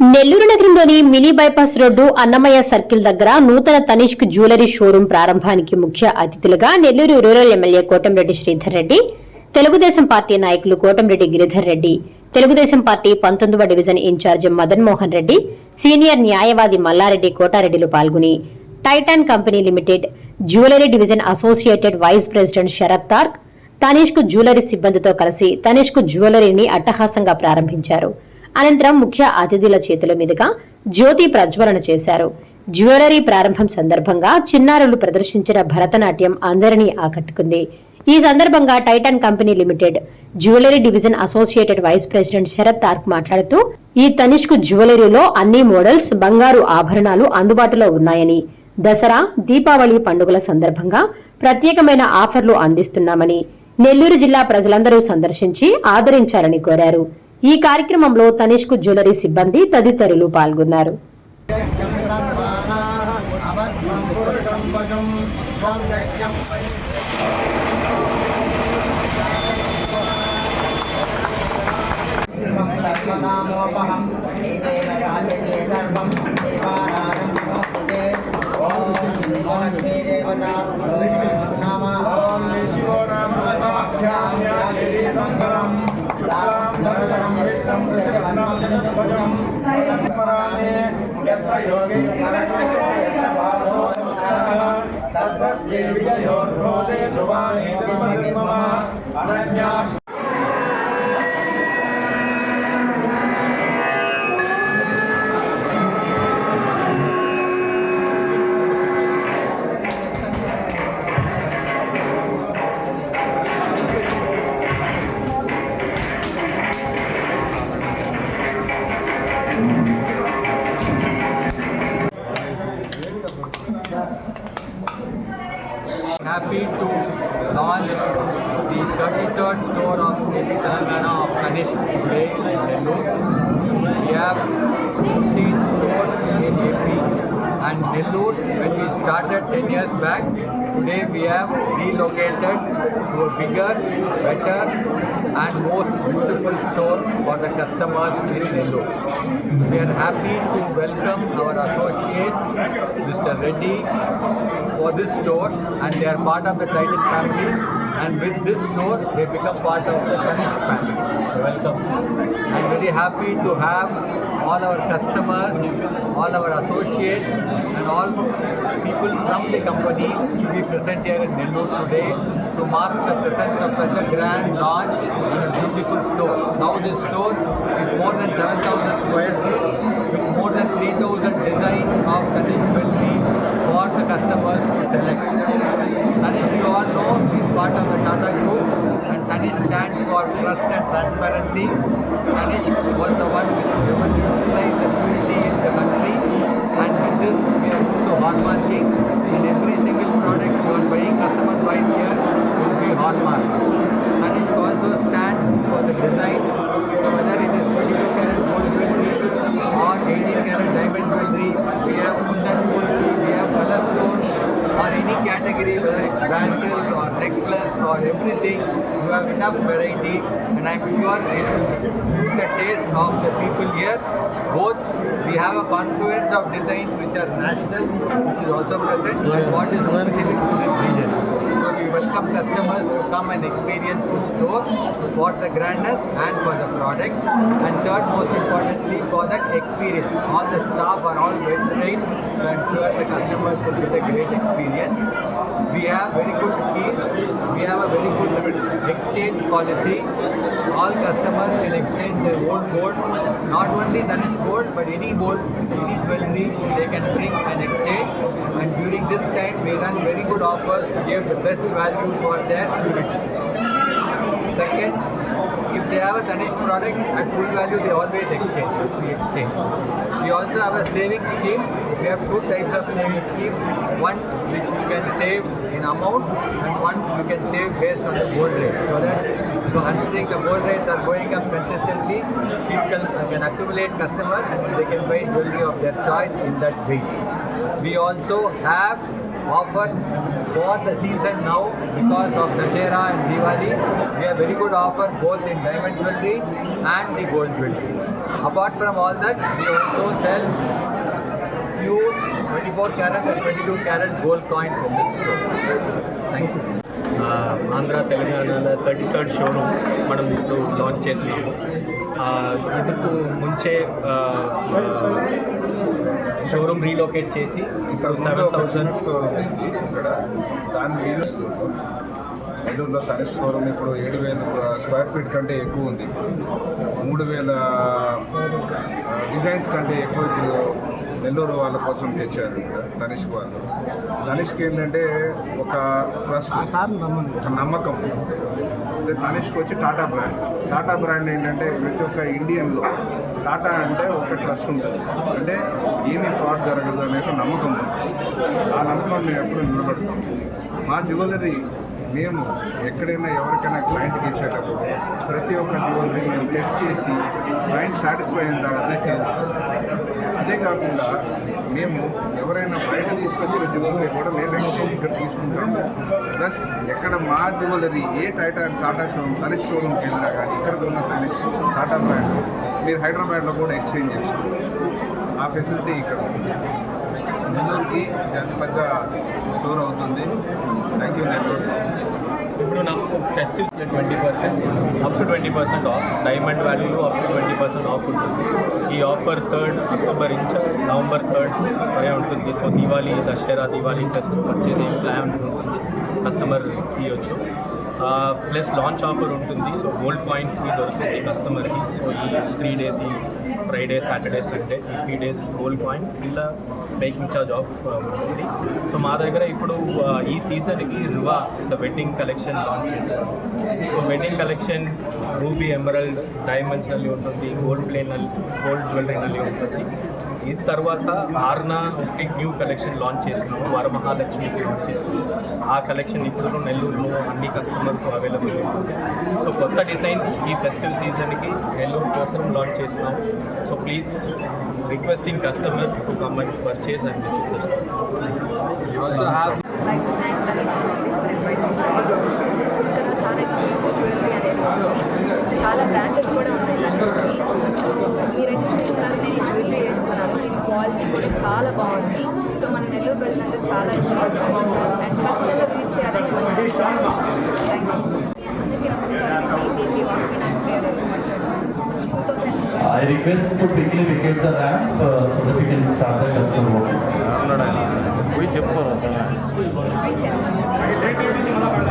నెల్లూరు నగరంలోని mini bypass road Annamayya circle దగ్గర నూతన తనిష్క్ జ్యువెలరీ షోరూం ప్రారంభానికి ముఖ్య అతిథులుగా Nellore rural MLA Kotamreddy Sridhar Reddy Telugu Desam party నాయకులు కోటంరెడ్డి గిరిధర్ రెడ్డి తెలుగుదేశం పార్టీ పంతొమ్మిదవ division incharge Madan Mohan Reddy senior న్యాయవాది మల్లారెడ్డి కోటారెడ్డిలు పాల్గొని Titan company limited jewellery division associated vice president Sharath తార్క్ Tanishq jewellery సిబ్బందితో కలిసి తనిష్క్ జ్యువెలరీని అట్టహాసంగా ప్రారంభించారు. అనంతరం ముఖ్య అతిథుల చేతుల మీదుగా జ్యోతి ప్రజ్వలన చేశారు. జ్యువెలరీ ప్రారంభం సందర్భంగా చిన్నారులు ప్రదర్శించిన భరతనాట్యం అందరినీ ఆకట్టుకుంది. ఈ సందర్భంగా Titan company limited jewellery division associated vice president Sharath తార్క్ మాట్లాడుతూ ఈ తనిష్క్ జ్యువెలరీలో అన్ని మోడల్స్ బంగారు ఆభరణాలు అందుబాటులో ఉన్నాయని దసరా దీపావళి పండుగల సందర్భంగా ప్రత్యేకమైన ఆఫర్లు అందిస్తున్నామని నెల్లూరు జిల్లా ప్రజలందరూ సందర్శించి ఆదరించాలని కోరారు. ఈ కార్యక్రమంలో తనిష్కు జ్యువెలరీ సిబ్బంది తదితరులు పాల్గొన్నారు तत्त्वस्य विजयोर्भोजे ध्रुवानेति मम Ananya happy 43rd store of Telangana of Kanish today in Delhi. We have 15 stores in AP and Delhi. when we started 10 years back, today we have relocated to a bigger, better and most beautiful store for the customers in Delhi. We are happy to welcome our associates, Mr. Reddy, for this store and they are part of the Titan family and with this store they become part of the Tanishq family. Welcome. I'm very happy to have all our customers, all our associates and all people from the company to be present here in Nellore today to mark the presence of such a grand launch in a beautiful store. Now this store is more than 7,000 square feet with more than 3,000 designs of Tanishq jewelry for the customers to select. Tanish, you all know, is part of the Tata Group and Tanish stands for trust and transparency. Tanish was the one which revolutionized the purity in the country and with this we are moved to hallmarking. In every single product you are buying, customer buys here will be hallmark. Tanish also stands for the designs. So whether it is 22 karat gold jewelry or 18 karat diamond jewelry, we have kundan jewelry, we have color stones or any category, whether it's bangles or or everything, you have enough variety and I'm sure it will the taste of the people here. Both we have a confluence of designs which are national, which is also present, and what is specific to this region. So we welcome customers to come and experience the store for the grandness and for the product. And third, most importantly, for that experience. All the staff are all well trained to ensure the customers will get a great experience. We have very good schemes. We have very good exchange policy. All customers can exchange their old gold, not only Danish gold, but any gold, any jewelry they can bring and exchange. And during this time, we run very good offers to give the best value for their purity. Second, if they have a Danish product at full value, they always exchange, which we exchange. We also have a saving scheme. We have two types of saving scheme. One which you can save in amount and one you can save based on the gold rate. So that so considering the gold rates are going up consistently, people can accumulate customers and they can buy jewelry of their choice in that way. We also have offer for the season now because of Dashera and Diwali. We have very good offer both in diamond jewelry and the gold jewelry. Apart from all that, we also sell pure 24 carat and 22 carat gold coins in this store. Thank you. ఆ, ఆంధ్ర తెలంగాణలో thirty third showroom మనం ఇప్పుడు launch చేసినాము ఆ, ఇందుకు ముంచే showroom relocate చేసి ఇప్పుడు సెవెన్ థౌసండ్ ఇక్కడ దాని నెల్లూరులో తనిష్ షోరూమ్ ఇప్పుడు ఏడు వేల స్క్వేర్ ఫీట్ కంటే ఎక్కువ ఉంది. మూడు వేల డిజైన్స్ కంటే ఎక్కువ ఇప్పుడు నెల్లూరు వాళ్ళ కోసం తెచ్చారు తనిష్క్ వాళ్ళు. తనిష్క్ ఏంటంటే ఒక ట్రస్ట్. ఒక నమ్మకం. అంటే తనిష్క్ వచ్చి టాటా బ్రాండ్. టాటా బ్రాండ్ ఏంటంటే ప్రతి ఒక్క ఇండియన్లో టాటా అంటే ఒక ట్రస్ట్ ఉంటుంది. అంటే ఏమీ ఫ్రాడ్ జరగదు అనే ఒక నమ్మకం. ఉంది ఆ నమ్మకం మేము ఎప్పుడు నిలబడతాం మా జ్యువెలరీ మేము ఎక్కడైనా ఎవరికైనా క్లయింట్కి ఇచ్చేటప్పుడు ప్రతి ఒక్క జ్యువెలరీ మేము టెస్ట్ చేసి క్లయింట్ సాటిస్ఫై అయిన తర్వాతే సేల్ అదే కాకుండా మేము ఎవరైనా బయట తీసుకొచ్చిన జ్యువెలరీ కూడా మేము ఎక్స్చేంజ్ ఇక్కడ తీసుకుంటాము. ప్లస్ ఎక్కడ మా జ్యువెలరీ ఏ టైటా టాటా షోరూమ్ తనిష్ షోరూమ్కి వెళ్ళినా కానీ ఇక్కడ ఉన్న తనిష్ టాటా బ్రాండ్ మీరు హైదరాబాద్లో కూడా ఎక్స్చేంజ్ చేసుకోండి ఆ ఫెసిలిటీ ఇక్కడ ఉంది. నెల్లూరుకి పెద్ద స్టోర్ అవుతుంది. థ్యాంక్ యూ ఇప్పుడు నాకు ఫెస్టివ్స్లో twenty percent up to twenty percent off diamond వాల్యూలో up to twenty percent off ఉంటుంది. ఈ ఆఫర్ థర్డ్ అక్టోబర్ ఇంచ్ నవంబర్ థర్డ్ వరే ఉంటుంది. So Diwali Dasara Diwali festive purchase ఏం ప్లాన్ ఉంటుంది కస్టమర్ ఇవ్వచ్చు ప్లస్ లాంచ్ ఆఫర్ ఉంటుంది. సో గోల్డ్ పాయింట్ ఫ్రీ దొరుకుతుంది కస్టమర్కి. సో ఈ త్రీ డేస్ ఈ ఫ్రైడే సాటర్డే సండే ఈ త్రీ డేస్ గోల్డ్ పాయింట్ ఇలా మేకింగ్ ఛార్జ్ ఆఫ్ ఉంటుంది. సో మా దగ్గర ఇప్పుడు ఈ సీజన్కి Rivaah the wedding collection launch చేశారు. So wedding collection ruby emerald diamonds నల్లి ఉంటుంది గోల్డ్ ప్లేన్ గోల్డ్ జ్యువెలరీ నల్లి ఉంటుంది. ఈ తర్వాత ఆర్నా ఒకటి న్యూ కలెక్షన్ లాంచ్ చేసినాము వరమహాలక్ష్మికి లాంచ్ చేసినాము ఆ కలెక్షన్ ఇప్పుడు నెల్లూరులో కస్టమర్కు అవైలబుల్ సో కొత్త డిజైన్స్ ఈ ఫెస్టివల్ సీజన్కి నెల్లూరు కోసం లాంచ్ చేసినాం so please requesting customer to come and purchase and visit చాలా ఎక్స్క్లూసివ్ జ్యువెలరీ అనేది ఉంది. చాలా బ్రాంచెస్ కూడా ఉన్నాయి గణేష్కి సో మీరైతే చూస్తున్నారు నేను జ్యువెలరీ వేసుకున్నాను. దీని క్వాలిటీ కూడా చాలా బాగుంది. సో మన నెల్లూరు ప్రజలందరూ చాలా ఇష్టపడతారు. అండ్ ఖచ్చితంగా చేయాలని థ్యాంక్ యూ అందరికీ నమస్కారం అండి బేబీ వాస్వి నాకు two thousand I request to quickly vacate the ramp uh, so that we can start the customer walking. చేస్తాను